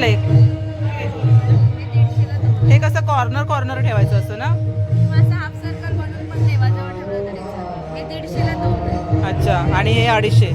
केलंय हे कसं कॉर्नर कॉर्नर ठेवायचं असतं ना? अच्छा. आणि हे अडीचशे.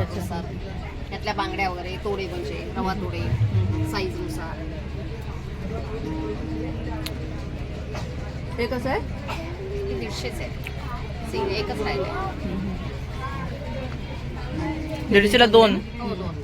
अच्छा. त्यातल्या बांगड्या वगैरे तोडे म्हणजे रवा तोडे साईजनुसार. हे कसं आहे? दीडशेच आहे. सिंग एकच राहिले दीडशेला दोन. हो दोन.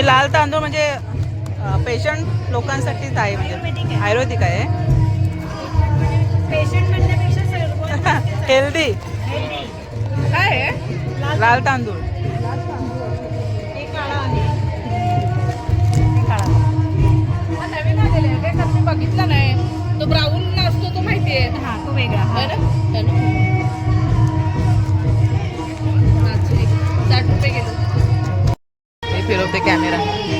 हे लाल तांदूळ म्हणजे पेशंट लोकांसाठीच आहे म्हणजे. आयुर्वेदिक आहे. हेल्दी काय आहे लाल तांदूळ. आहे. आहे बघितला नाही. तो ब्राऊन असतो तो माहितीये हा तो वेगळा. नाचणी. साठ रुपये किलो. हे फिरवते कॅमेरा काय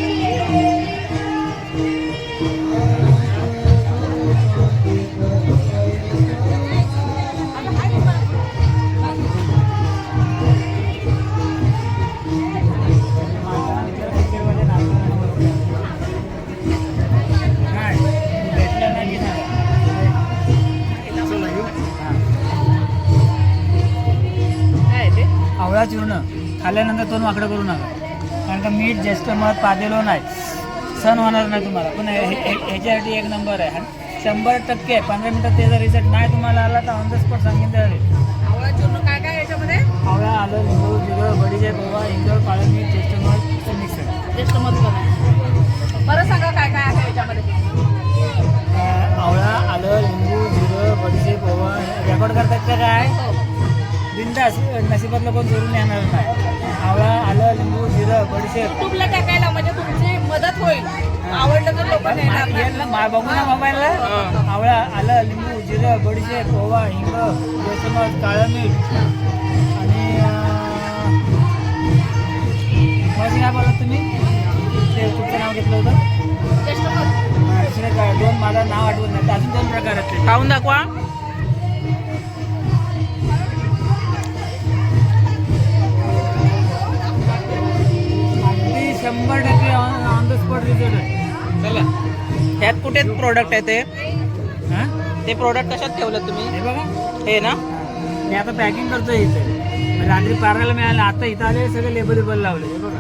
मध पादेलो नाही. सण होणार नाही तुम्हाला. पण ह्याच्यासाठी एक नंबर आहे. शंभर टक्के पंधरा मिनिटात त्याचा रिझल्ट नाही तुम्हाला आला तर ऑन द स्पॉट सांगेन त्यावेळी आवळा काय काय याच्यामध्ये? आवळा आलं लिंबू जिरं बडीशेप ओवा इंदोर मीठ ज्येष्ठ मध ज्येष्ठ आहे बरं सांगा काय काय आहे याच्यामध्ये? आवळा आलं लिंबू जिरं बडीशेप ओवा रेकॉर्ड करतात का काय? हो. बिंदास नशिबातलं कोण जोडून येणार नाही. आवळा आलं लिंबू जिरं बडीशेप. युट्यूबला टाकायला? म्हणजे तुमची मदत होईल. आवडलं तर लोक बघू ना मोबाईलला आवळा आलं लिंबू जिरं बडीशेप ओवा हिंग बेसमत काळं मीठ आणि मग काय बोला तुम्ही? ते तुमचं नाव घेतलं होतं? दुसरं काय दोन माझं नाव आठवत नाही. तर अजून दोन प्रकार आहेत. खाऊन दाखवा. शंभर टक्के ऑन द स्पॉट रिझल्ट आहे. ह्यात कुठे प्रोडक्ट आहे ते? हां? ते प्रोडक्ट कशात ठेवलं तुम्ही? हे बघा. हे ना? मी आता पॅकिंग करतोय इथे. रात्री पारायला मिळालं. आता इथं आले सगळे लेबल लेबल लावले. हे बघा.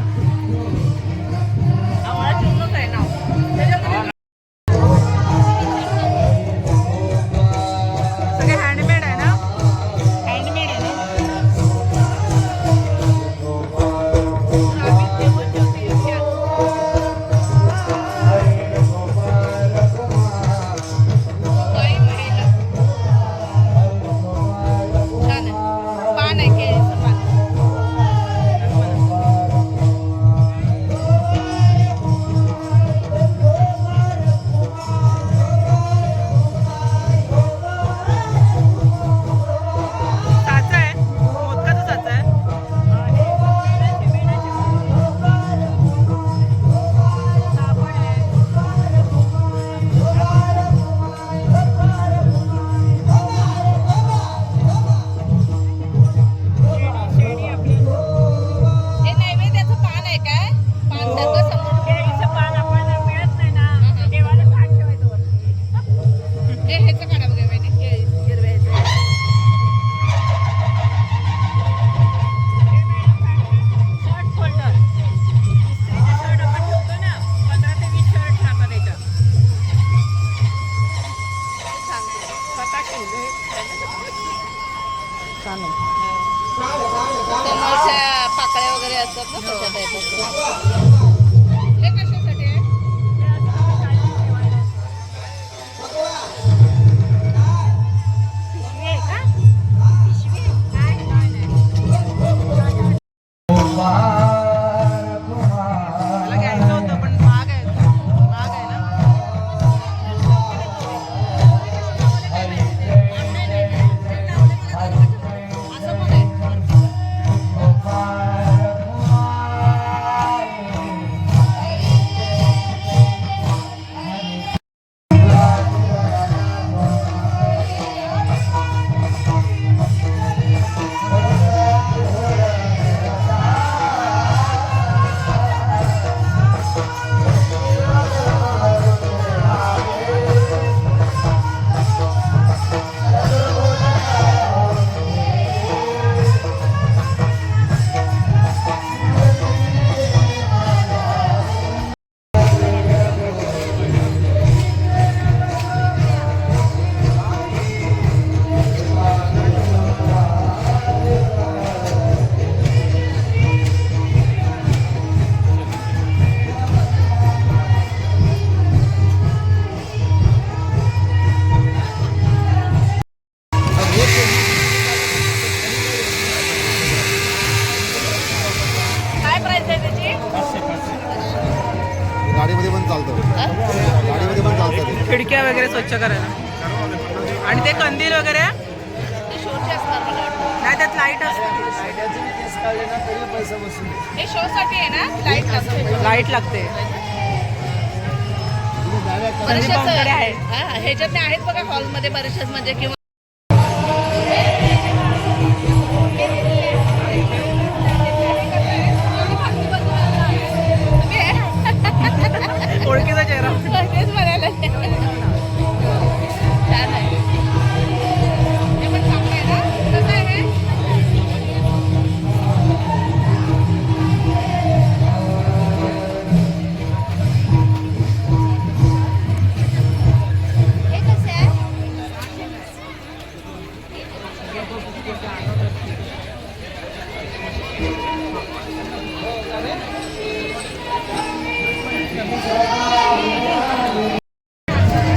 बरेचसेच पाहुणकडे आहे. हा, ह्याच्यात आहेत बघा हॉलमध्ये बरेचसेच म्हणजे किंवा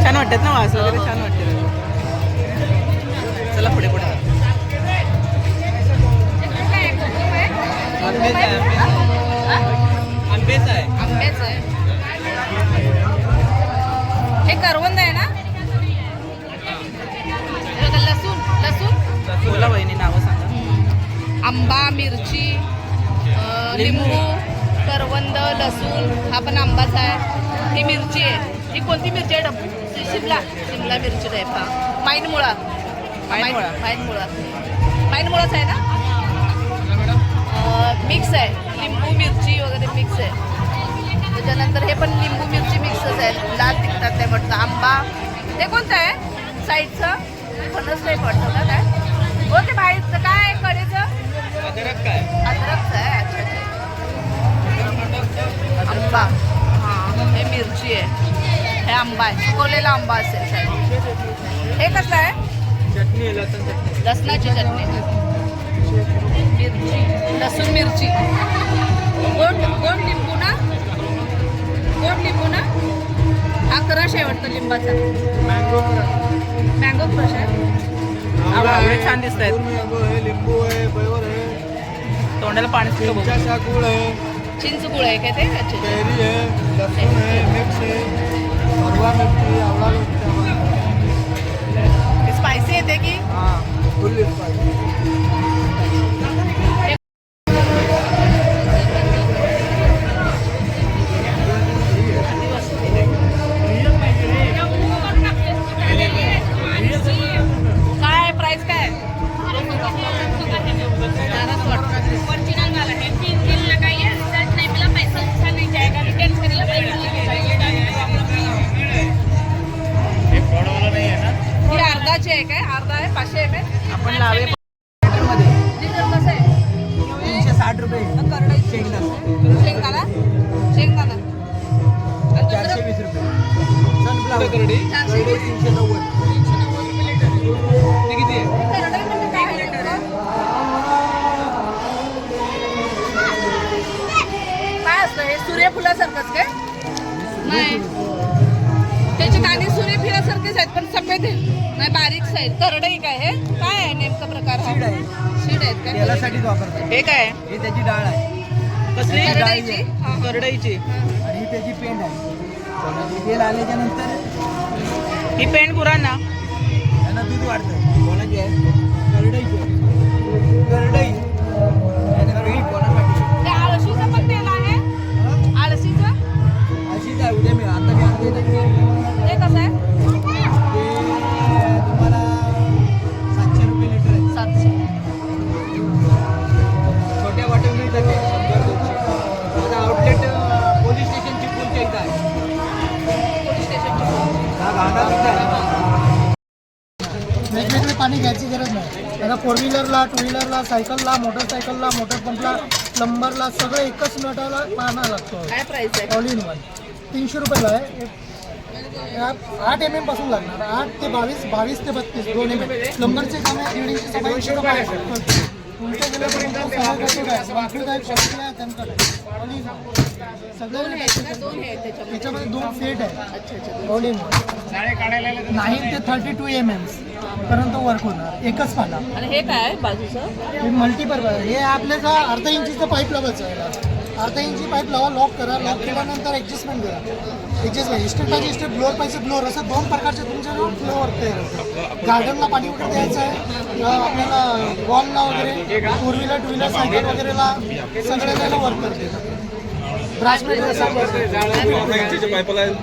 छान वाटतात ना वास वगैरे छान वाटते चला पुढे पुढे. आंबेच आहे आंबेच आहे. हे करवंद आहे ना? बोला वहिनी नावं सांगा. आंबा मिरची अ, लिंबू. करवंद लसूण हा पण आंबाच आहे. ही मिरची आहे. ही कोणती मिरची आहे डब्बू? शिमला. शिमला मिरची टाईप हा माईनमुळा. माईनमुळा. माईनमुळा. माईनमुळाच आहे ना? मिक्स आहे. लिंबू मिरची वगैरे मिक्स आहे. त्याच्यानंतर हे पण लिंबू मिरची मिक्सच आहे. लाल तिखटात आहे म्हटलं आंबा. ते कोणतं आहे? साईडचं? फणस टाईप वाटतं का काय? हो ते बाहेरचं काय कडेचं? अदरक काय? अद्रकचं आहे अच्छा अच्छा आंबा. हां हे मिरची आहे. हे आंबा आहे. सुकवलेला आंबा असेल हे कसलं आहे? चटणी लसूण चटणी. लसणाची चटणी. मिरची. लसूण मिरची. गोड गोड लिंबू ना? गोड लिंबू ना? हा क्रश आहे वाटतं लिंबाचा मँगो क्रश आहे. आवळे छान दिसत आहेत लिंबू आहे बैवर आहे. तोंडाला पाणी सुटलं. चिंचा गुळ आहे. चिंच गुळ आहे काय ते? कैरी आहे लसूण आहे मिक्स आहे. आहे काय? अर्धा आहे पाचशे एम एल आपण लावे. लिटर कसं आहे? तीनशे साठ रुपये. शेंगदाणा. शेंगदाणा? शेंगदाणा. आणि चारशे दुसरं वीस रुपये. सनफ्लावर चारशे वीस. तीनशे नव्वद. ते किती आहे? करडई म्हणजे काय? आहे. नेमकं? काय असतं? हे सूर्यफुलासारखंच काय? नाही. त्याची दाणे सूर्यफुलासारखेच आहेत पण सफेद आहे नाही बारीक आहेत करडई काय हे काय आहे नेमका प्रकार हा? सीड आहे. सीड आहेत काय तेलासाठीच वापरतात. हे काय? ही त्याची डाळ आहे. कसली? करडईची? हा. करडईची. आणि ही त्याची पेंड आहे. तेल आल्याच्यानंतर ही पेंट गुरांना? त्यांना दूध वाढतं. कोणाची आहे. करडईची आहे. करडई. फोर व्हीलरला टू व्हीलरला सायकलला मोटरसायकलला मोटर पंपला प्लंबरला सगळं एकच मिनिटाला पाहणं लागतो. काय प्राइस आहे? ऑल इन वन तीनशे रुपयाला आहे. आठ एम एमपासून लागणार. आठ ते बावीस बावीस ते बत्तीस दोन एम एम प्लंबरचे काम आहे रुपये तुमच्या हे त्याच्यामध्ये. दोन सेट आहे नाईन ते थर्टी टू एम एम पर्यंत वर्क होणार. एकच पाना आणि हे काय आहे बाजूचं? हे मल्टीपर्पज हे आपल्याला अर्धा इंचीचं पाईप लावायचं आहे. अर्धा इंची पाईप लावा लॉक करा. लॉक केल्यानंतर ॲडजस्टमेंट करा नाही इस्टेट पाहिजे इस्टेट ब्लोअर पाहिजे ब्लोअर असं दोन प्रकारचे तुमच्याजवळ फ्लोअर तयार होतात गार्डनला पाणी वगैरे द्यायचं आहे? आपल्याला वॉलला वगैरे four wheeler two wheeler cycle वगैरेला सगळे त्याला वर्क करते ब्रास पाईपला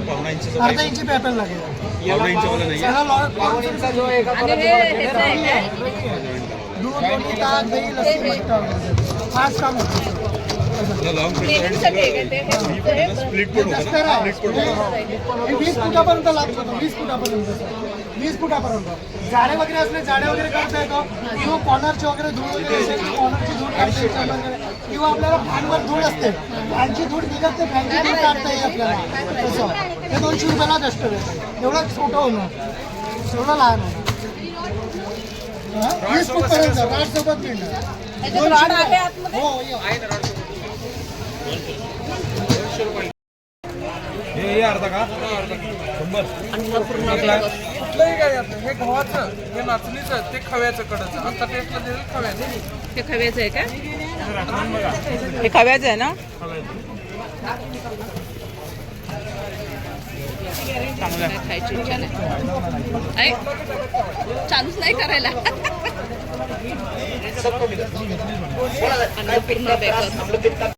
पावणा इंची अर्धा इंची पेपर लागेल. पावणा इंचवाला नाही सगळं लॉ- आणि हे ह्याचं आहे. काय दूध ताक दही वगैरे. पाच काम होतं? हे हे स्प्लिट पण हे वीस फुटापर्यंत लागतो वीस फुटापर्यंत. वीस फुटापर्यंत जाडे वगैरे असले जाडे वगैरे करता येतो. किंवा कॉर्नरचे वगैरे धूळ वगैरे असेल कॉर्नरची धूळ काढता येते वगैरे. किंवा आपल्याला फॅनवर धूळ असते. फॅनची धूळ निघत ते फॅनची धूळ काढता येईल आपल्याला. तसं हे दोनशे रुपयाला डस्टर आहे एवढं छोटं होणार एवढं लहान होणार हा? वीस फुटपर्यंत राड सोबत मिळणार हो ये. हे अर्धा का? शंभर. कुठलंही काय. हे गव्हाचं हे नाचणीचं ते खव्याचं कडचं. आता टेस्टला दिलेलं खव्याचं. हे खव्याचं आहे का? हे खव्याचं आहे ना? खायची इच्छा नाही. ऐक, चालूच नाही करायला. अन्नपूर्णा बेकर